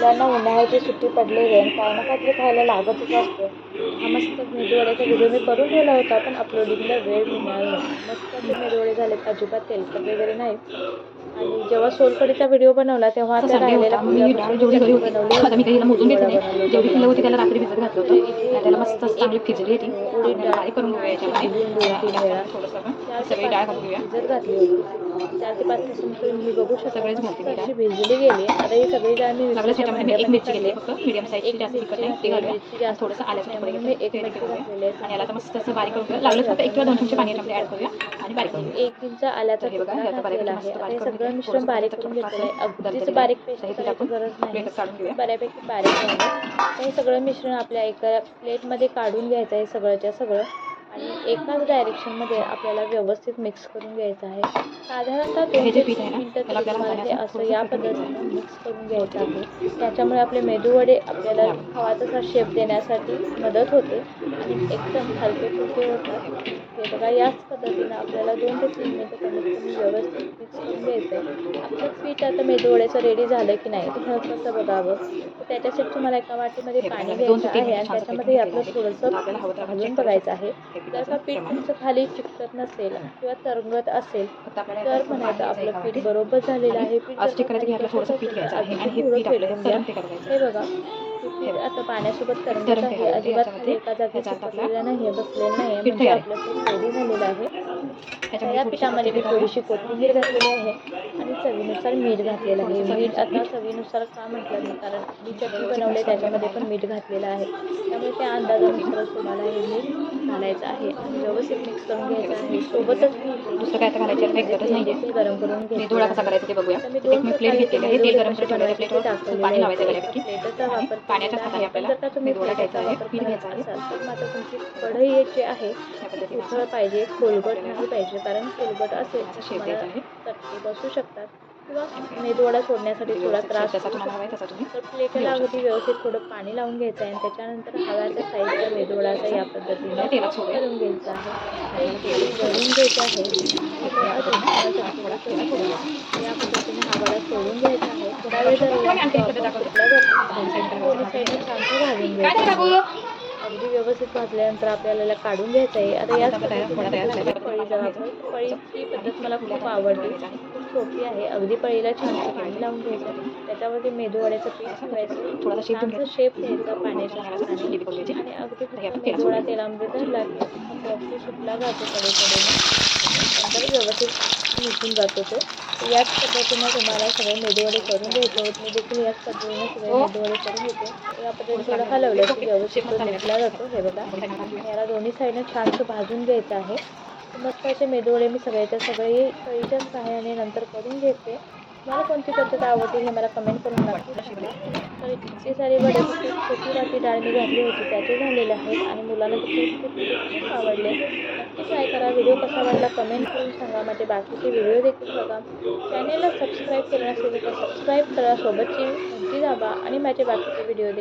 मुलांना उन्हाळ्याची सुट्टी पडलेली आहे आणि काही ना काहीतरी खायला लागतच असतं. हा मस्त मेदूवड्याचा व्हिडिओ मी करून ठेवला होता पण अपलोडिंगला वेळ मिळाला मस्त मेदूवडे झालेत अजिबात तेलकट वगैरे नाही. आणि जेव्हा सोलकडीचा व्हिडिओ बनवला तेव्हा त्या त्याला रात्री भिजत घातलं होतं. त्याला मस्त असं चांगली खिचडी ती उडीद डाळ बारीक करून घेऊया याच्यामध्ये. आणि आपण थोडंसं डाळ भिजत घातली होती. चार ते पाच तुम्ही बघू शकता सगळेच मस्त घालते मी अशी भिजली गेली आता ही सगळी एक मिरची घेतली भांड्यामध्ये फक्त मीडियम साईजची एक जास्त मिरची तिखट नाही ते घालूया. मिरची आणि जास्त थोडंसं आल्याचं त्यामुळे तुकडे मी घेतले एक ते मिरची करूया. घातलेली आहे. आणि याला आता मस्त असं बारीक करून घेऊया लागलं फक्त एक किंवा दोन चमचे पाणी याच्यामध्ये ॲड करूया आणि बारीक करून घेऊया एक इंच आल्याचा तर हे बघा, तुकडा आता बारीक घातलेला मस्त आहे. सगळं. मिश्रण बारीक करून थोडंसं घेतलेलं आहे. थोडंसं अगदीच दणदणीत बारीक. पेस्ट गरज नाही. काढून घेऊया. बऱ्यापैकी बारीक हे सगळं मिश्रण आपल्या एका प्लेटमध्ये काढून घ्यायचं आहे सगळंच्या सगळं. आणि एकाच डायरेक्शनमध्ये आपल्याला व्यवस्थित मिक्स करून घ्यायचं आहे. साधारणतः दोन ते तीन मिनटं तुम्हाला हे असं या पद्धतीनं मिक्स करून घ्यायचं आहे. त्याच्यामुळे आपले मेदूवडे आपल्याला हवा तसा शेप देण्यासाठी मदत होते. एकदम हलके फुलके होतात हे बघा याच पद्धतीनं आपल्याला दोन ते तीन मिनटं कमीत कमी व्यवस्थित मिक्स करून घ्यायचं आहे आपलं पीठ आता मेदूवड्याचं रेडी झालं की नाही हे कसं बघावं त्याच्यासाठी तुम्हाला एका वाटीमध्ये पाणी घ्यायचं आहे आणि त्याच्यामध्ये आपलं. थोडंसं करू बघायचं. आहे जर का पीठ. तुमचं खाली चिकटत नसेल किंवा तरंगत असेल तर म्हणायचं आपलं पीठ. बरोबर झालेलं आहे पीठ. हे बघा हे आता पाण्यासोबत तरंगते आहे. अजिबात एका जागी चिकटलेलं नाही आहे बसलेलं नाही आहे. म्हणजे आहे. आपलं पीठ रेडी झालेलं आहे. तर या पिठामध्ये मी थोडीशी कोथिंबीर घातलेली आहे. आणि चवीनुसार मीठ घातलेलं आहे. मीठ आता मीठ. चवीनुसार का म्हटलं मी कारण मी चटणी बनवले त्याच्यामध्ये पण मीठ घातलेलं आहे. त्यामुळे त्या अंदाजानुसारच तुम्हाला हे मीठ घालायचं आहे. व्यवस्थित मिक्स करून घ्यायचं आहे. सोबतच दुसरं काय घालायची काही गरज नाही देखील गरम करून मी घेतलेलं धुळा. कसा करायचा ते बघूया. मी एक दोन मी प्लेट घेतलेली आहे. तेल गरम करून ठेवलेलं प्लेटवर पाणी लावायचं बऱ्यापैकी प्लेटचा वापर केलेला हाताने आहे. आपल्याला का तुम्ही प्लेटचा घ्यायचा आहे, पीठ करत घ्यायचं आहे. तर मात्र तुमची कढई जी आहे. उथळ पाहिजे. खोलगट नाही पाहिजे कारण खोलगट असेल. तर आहे. बसू शकतात किंवा मेदूवडा सोडण्यासाठी थोडा त्रास तर प्लेटला अगदी व्यवस्थित थोडं पाणी लावून घ्यायचं आहे आणि त्याच्यानंतर हव्याच्या साईजचा मेदूवडाचा या पद्धतीने. करून घ्यायचा आहे. वळून घ्यायचं आहे. या पद्धतीने हा वडा सोडून घ्यायचा आहे. थोडा वेळ जर साईडने भाजून घ्यायचं आहे. अगदी व्यवस्थित भाजल्यानंतर आपल्याला याला काढून घ्यायचं आहे आता याच आता तयार- थोडा तयार झाला आहे. पळी जर आपण पळीची पद्धत मला खूप आवडली. खूप सोपी आहे. अगदी पळीला छान पाणी लावून घ्यायचं त्याच्यामध्ये मेदूवड्याचं पीठ ठेवायचं. छानसं शेप द्यायचा पाण्याच्या आणि अगदी मेदूवडा. तेलामध्ये धरला सुटला जातो कडेकडेने नंतर व्यवस्थित निघून जातो तो. याच पद्धतीने तुम्हाला सगळे मेदूवडे करून घ्यायचे आहेत मी देखील याच पद्धतीने सगळे मेदूवडे करून घेते. या पद्धतीने थोडं हलवलं की व्यवस्थित तो निघला जातो. हे बघा. याला दोन्ही साईडने छानसं भाजून घ्यायचं आहे. मस्त असे मेदूवडे मी सगळ्याच्या सगळे कळीच्या सहाय्याने नंतर करून घेते. मला कोणती पद्धत आवडली हे मला कमेंट करून नक्की सांगा तर छोटी वाटी डाळ मी घातली होती त्याचे झालेले आहेत आणि मुलांना देखील खूप खूप खूप आवडले. नक्की ट्राय करा. व्हिडिओ कसा वाटला कमेंट करून सांगा. माझे बाकीचे व्हिडिओ देखील बघा. चॅनेलला सबस्क्राईब केलं नसेल तर सबस्क्राईब करा सोबतची घंटी दाबा आणि माझे बाकीचे व्हिडिओ देखील